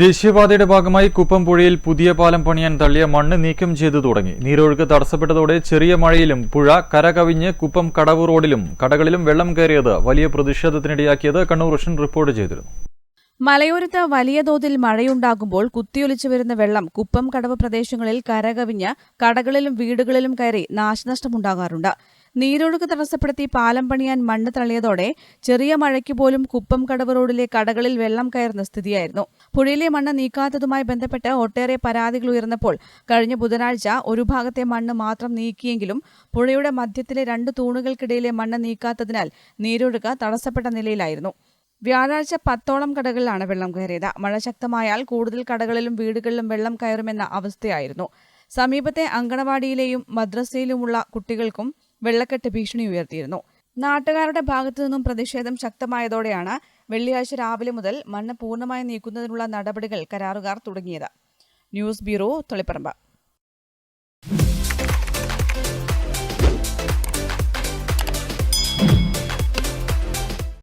ദേശീയപാതയുടെ ഭാഗമായി കുപ്പംപുഴയിൽ പുതിയ പാലം പണിയാൻ തള്ളിയ മണ്ണ് നീക്കം ചെയ്തു തുടങ്ങി. നീരൊഴുക്ക് തടസ്സപ്പെട്ടതോടെ ചെറിയ മഴയിലും പുഴ കരകവിഞ്ഞ് കുപ്പം കടവ് റോഡിലും കടകളിലും വെള്ളം കയറിയത് വലിയ പ്രതിഷേധത്തിനിടയാക്കിയത് കണ്ണൂർ വിഷൻ റിപ്പോർട്ട് ചെയ്തിരുന്നു. മലയോരത്ത് വലിയ തോതിൽ മഴയുണ്ടാകുമ്പോൾ കുത്തിയൊലിച്ചു വരുന്ന വെള്ളം കുപ്പം കടവ് പ്രദേശങ്ങളിൽ കരകവിഞ്ഞ് കടകളിലും വീടുകളിലും കയറി നാശനഷ്ടമുണ്ടാകാറുണ്ട്. നീരൊഴുക്ക് തടസ്സപ്പെടുത്തി പാലം പണിയാൻ മണ്ണ് തള്ളിയതോടെ ചെറിയ മഴയ്ക്ക് പോലും കുപ്പം കടവ് റോഡിലെ കടകളിൽ വെള്ളം കയറുന്ന സ്ഥിതിയായിരുന്നു. പുഴയിലെ മണ്ണ് നീക്കാത്തതുമായി ബന്ധപ്പെട്ട് ഒട്ടേറെ പരാതികൾ ഉയർന്നപ്പോൾ കഴിഞ്ഞ ബുധനാഴ്ച ഒരു ഭാഗത്തെ മണ്ണ് മാത്രം നീക്കിയെങ്കിലും പുഴയുടെ മധ്യത്തിലെ രണ്ട് തൂണുകൾക്കിടയിലെ മണ്ണ് നീക്കാത്തതിനാൽ നീരൊഴുക്ക് തടസ്സപ്പെട്ട നിലയിലായിരുന്നു. വ്യാഴാഴ്ച പത്തോളം കടകളിലാണ് വെള്ളം കയറിയത്. മഴ ശക്തമായാൽ കൂടുതൽ കടകളിലും വീടുകളിലും വെള്ളം കയറുമെന്ന അവസ്ഥയായിരുന്നു. സമീപത്തെ അങ്കണവാടിയിലെയും മദ്രസയിലുമുള്ള കുട്ടികൾക്കും വെള്ളക്കെട്ട് ഭീഷണി ഉയർത്തിയിരുന്നു. നാട്ടുകാരുടെ ഭാഗത്തു നിന്നും പ്രതിഷേധം ശക്തമായതോടെയാണ് വെള്ളിയാഴ്ച രാവിലെ മുതൽ മണ്ണ് പൂർണമായി നീക്കുന്നതിനുള്ള നടപടികൾ കരാറുകാർ തുടങ്ങിയത്. News bureau Taliparamba.